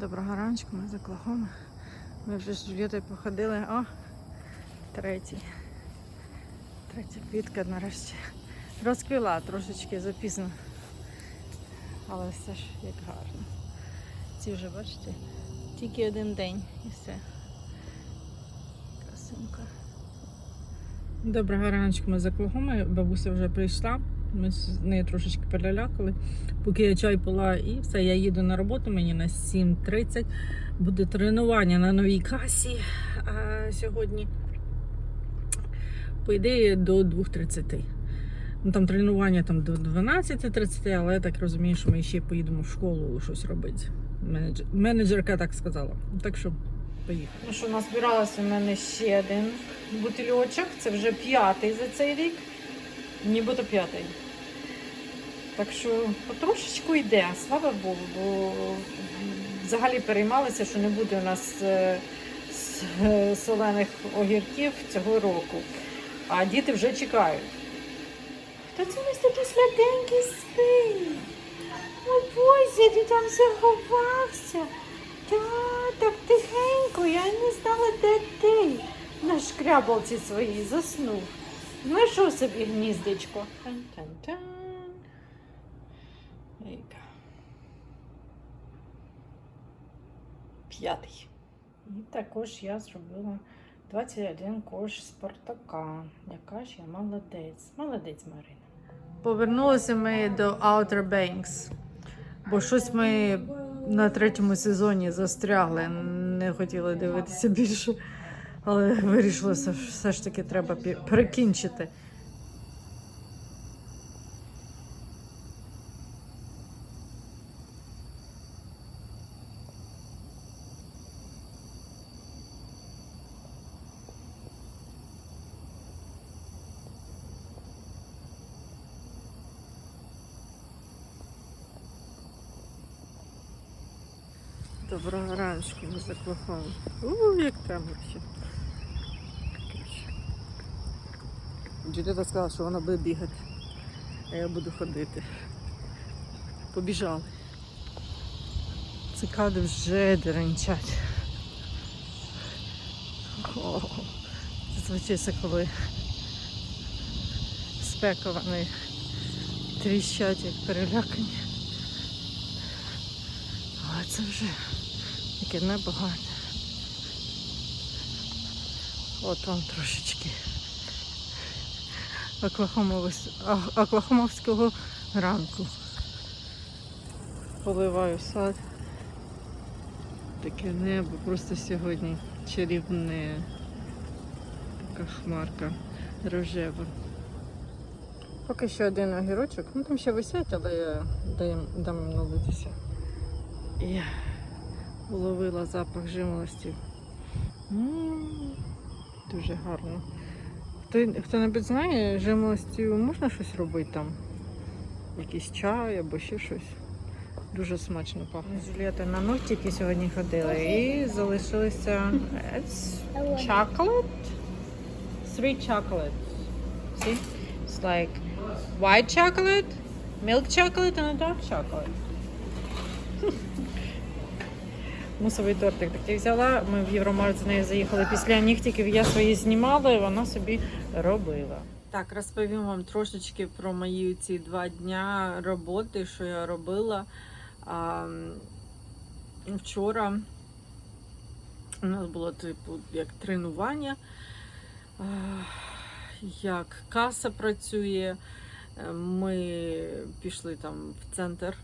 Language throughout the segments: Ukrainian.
Доброго раночку, ми з Оклахоми. Ми вже з Джулієтою походили. О, третій. Третя квітка нарешті. Розквіла трошечки запізно. Але все ж як гарно. Ці вже, бачите, тільки один день і все. Красунка. Доброго раночку, ми з Оклахоми. Бабуся вже прийшла. Ми з нею трошечки перелякали. Поки я чай пила і все, я їду на роботу, мені на 7.30. Буде тренування на новій касі а, сьогодні. По ідеї до 2.30. Ну, там тренування там, до 12.30, але я так розумію, що ми ще поїдемо в школу щось робити. Менеджер, менеджерка так сказала. Так що поїхали. Ну що, назбиралося в мене ще один бутильочок. Це вже п'ятий за цей рік. Нібито п'ятий. Так що потрошечку йде, слава Богу, бо взагалі переймалися, що не буде у нас е, солених огірків цього року. А діти вже чекають. Хто це у нас такий сладенький спить? Ой, Боже, ти там заховався. Та, так тихенько, я не знала, де ти. На шкрябалці своїй заснув. Знайшов собі гніздечко. Тан-тан-тан. П'ятий. І також я зробила 21 кош Спартака. Яка ж я молодець. Молодець, Марина. Повернулися ми до Outer Banks. Бо щось ми на третьому сезоні застрягли, не хотіли дивитися більше. Але вирішили, що все ж таки треба перекінчити. Доброго раночку, ми заклахали. У, як темно ще. Джудита сказала, що вона буде бігати, а я буду ходити. Побіжали. Цикади вже деренчать. Зазвичай коли спека вони тріщать, як перелякані. Але це вже таке небагато. От вам трошечки Оклахомовського ранку. Поливаю сад. Таке небо просто сьогодні чарівне. Така хмарка рожева. Поки що один огірочок. Ну там ще висять, але я дам, дам налитися. І уловила запах жимолості. Дуже гарно. Хто, хто-небудь знає, жимолостю можна щось робити там? Якийсь чай або ще щось. Дуже смачно пахне. Жулієта на ногтики сьогодні ходили і залишилися chocolate. Three chocolates. See? It's like white chocolate, milk chocolate and a dark chocolate. Мусовий тортик такий взяла. Ми в Євромарт з нею заїхали після нігтиків. Я свої знімала, і вона собі робила. Так, розповім вам трошечки про мої ці два дня роботи, що я робила. А, вчора у нас було типу як тренування, як каса працює. Е, Ми пішли там в центр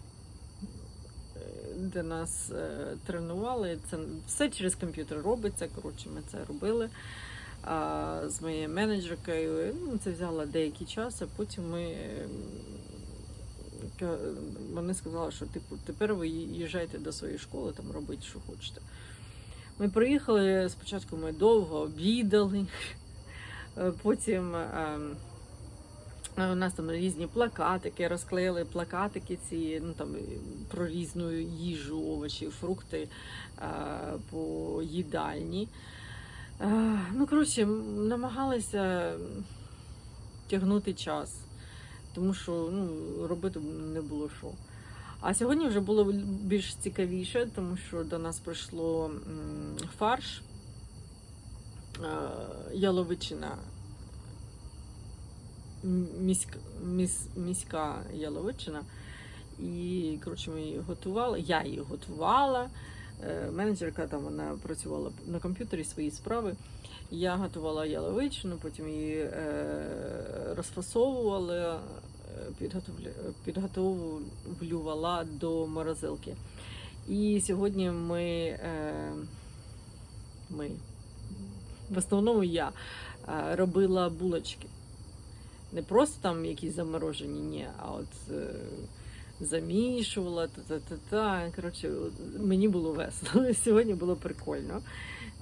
де нас е, тренували. Це все через комп'ютер робиться. Коротше, ми це робили а, з моєю менеджеркою. Ну, це взяло деякий час, а потім ми. е, Вони сказали, що типу, тепер ви їжджайте до своєї школи, там робіть, що хочете. Ми приїхали, спочатку ми довго обідали, потім ем, у нас там різні плакатики, розклеїли плакатики ці, ну там про різну їжу, овочі, фрукти е, по їдальні. Е, Ну, коротше, намагалися тягнути час, тому що ну, робити не було що. А сьогодні вже було більш цікавіше, тому що до нас прийшло фарш, е, яловичина, міськ, міс, міська яловичина. І коротше, ми її готували. Я її готувала. Е, Менеджерка там вона працювала на комп'ютері свої справи. Я готувала яловичину, потім її е, розфасовувала, е, підготовлювала до морозилки. І сьогодні ми, ми в основному я робила булочки. Не просто там якісь заморожені, ні, а от е, замішувала, та-та-та-та. Коротше, мені було весело. Сьогодні було прикольно.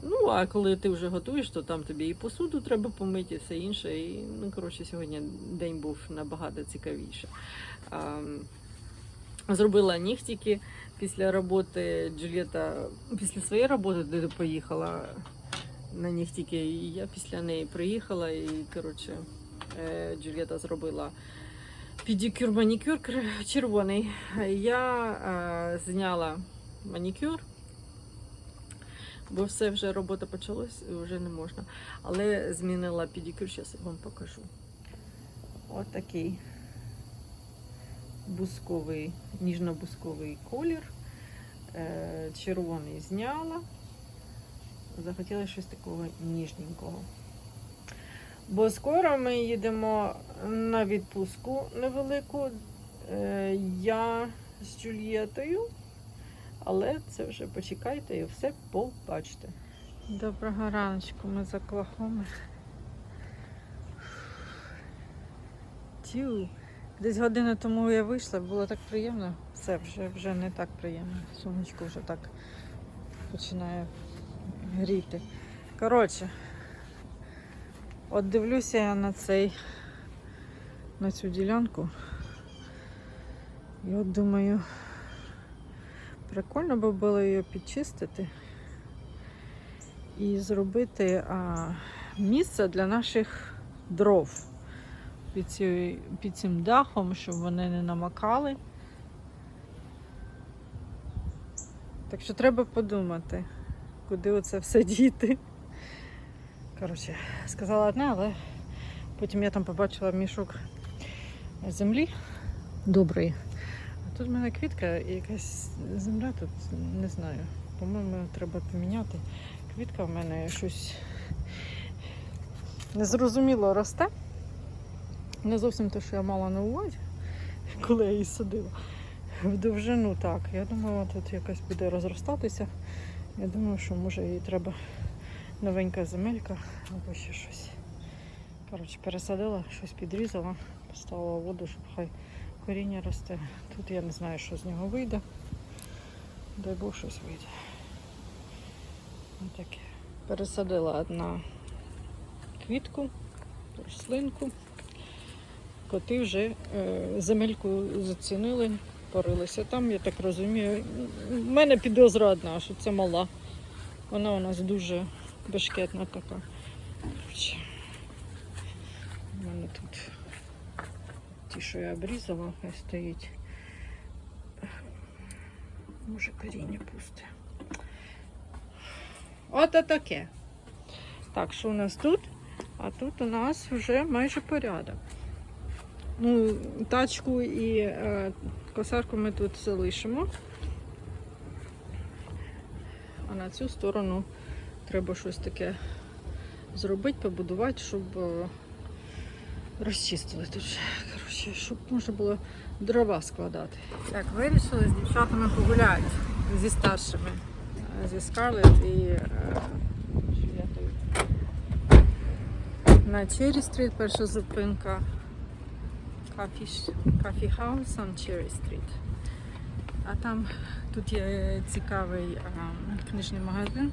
Ну, а коли ти вже готуєш, то там тобі і посуду треба помити, і все інше. І, ну, коротше, сьогодні день був набагато цікавіше. А, зробила нігтики після роботи Джульєта, після своєї роботи, де поїхала на нігтики, і я після неї приїхала, і, коротше, Джульєта зробила педикюр, манікюр червоний. Я е, зняла манікюр, бо все вже робота почалась, і вже не можна. Але змінила педикюр, зараз я вам покажу. Ось такий бусковий, ніжно-бусковий колір. Е, червоний зняла. Захотіла щось такого ніжненького. Бо скоро ми їдемо на відпустку невелику. Е, Я з Джульєтою. Але це вже почекайте і все побачите. Доброго раночку, ми з Оклахоми. Тю. Десь годину тому я вийшла, було так приємно. Все, вже, вже не так приємно. Сонечко вже так починає гріти. Коротше, от дивлюся я на цей, на цю ділянку. І от думаю, прикольно би було її підчистити і зробити а, місце для наших дров під, ці, під цим дахом, щоб вони не намакали. Так що треба подумати, куди оце все діти. Коротше, сказала одне, але потім я там побачила мішок землі доброї. А тут в мене квітка і якась земля тут, не знаю. По-моєму, треба поміняти. Квітка в мене щось незрозуміло росте. Не зовсім те, що я мала на увазі, коли я її садила. В довжину так. Я думала, тут якась буде розростатися. Я думаю, що може їй треба новенька земелька або ще щось. Коротше, пересадила, щось підрізала, поставила воду, щоб хай коріння росте. Тут я не знаю, що з нього вийде. Дай Бог щось вийде. Отаке. Пересадила одна квітку, рослинку. Коти вже е, земельку зацінили, порилися там, я так розумію. У мене підозра одна, що це мала. Вона у нас дуже бешкетна така. У мене тут ті, що я обрізала, стоїть. Може коріння пусте. Ото таке. Так, що у нас тут? А тут у нас вже майже порядок. Ну, тачку і е, косарку ми тут залишимо. А на цю сторону треба щось таке зробити, побудувати, щоб е, розчистили тут. Коротше, щоб можна було дрова складати. Так, вирішили з дівчатами погуляти зі старшими. е, Зі Скарлет і е, На Черрі стріт перша зупинка. Coffee, House on Cherry Street. А там тут є цікавий а, книжний магазин.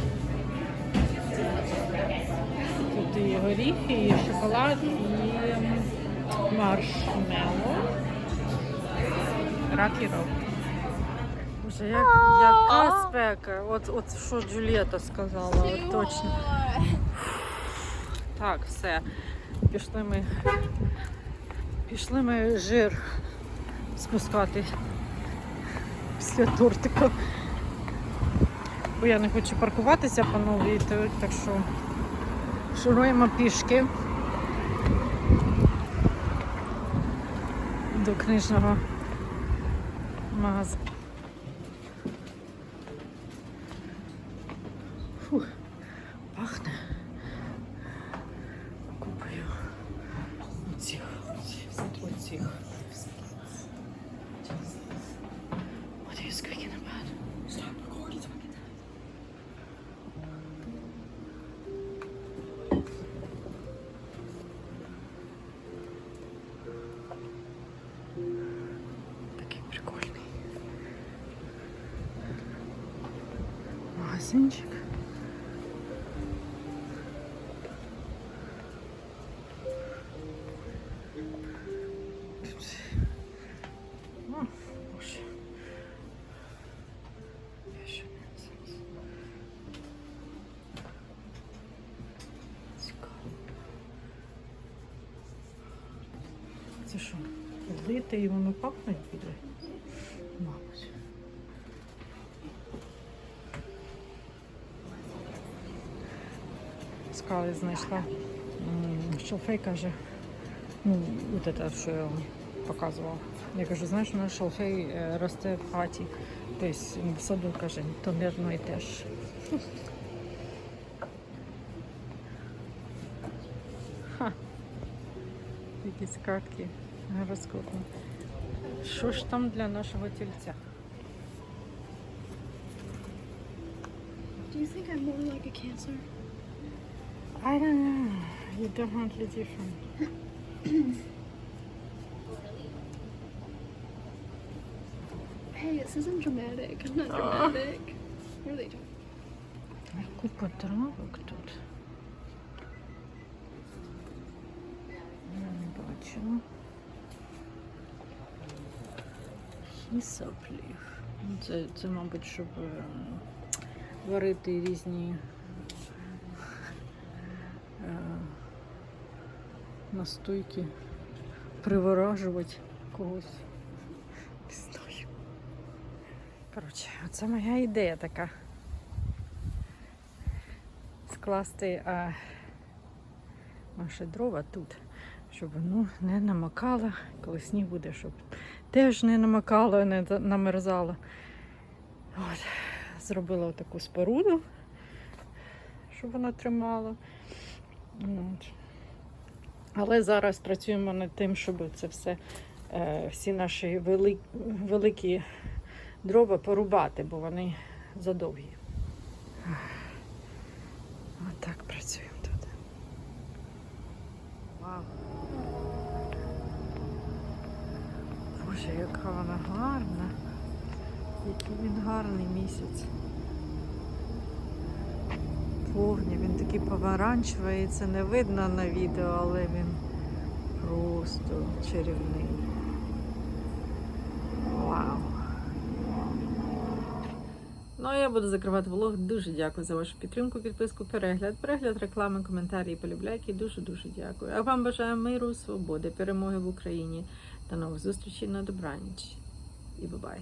і горіхи, і шоколад, і ем, маршмеллоу. Рак і рок. Боже, як, яка спека. От, от що Джулієта сказала, от точно. Так, все. Пішли ми. Пішли ми жир спускати після тортика. Бо я не хочу паркуватися по новій, так що шуруємо пішки до книжного магазину. Магазинчик. Тут. О, боже. Я ще не зараз. Цікаво. Це що? Лити і воно пахнуть буде? Скали знайшла. Шалфей каже. Ну, от це, що я вам показувала. Я кажу, знаєш, у нас шалфей е, росте в хаті. Тобто в саду каже, то мирно і теж. Ха. Якісь картки гороскопні. Що ж там для нашого тільця? Do you think I'm more like a cancer? I don't know. You're definitely different. Hey, this isn't dramatic. I'm not dramatic. What are they? Купа травок тут. Я не бачила. Хісоплів. Це, це, мабуть, щоб е, варити різні е, настойки, приворожувати когось. Не знаю. Коротше, оце моя ідея така скласти а, наші дрова тут, щоб воно не намокало, коли сніг буде, щоб теж не намокало, не намерзало. От. Зробила таку споруду, щоб вона тримала. От. Але зараз працюємо над тим, щоб це все, е, всі наші вели- великі дрова порубати, бо вони задовгі. Отак працюємо тут. Вау. Боже, яка вона гарна. Який він гарний місяць. Повні, він такий помаранчевий, це не видно на відео, але він просто чарівний. Вау. Ну а я буду закривати влог. Дуже дякую за вашу підтримку, підписку, перегляд, перегляд, реклами, коментарі, полюбляйки. Дуже дуже дякую. А вам бажаю миру, свободи, перемоги в Україні та нових зустрічей на добраніч. І бабай.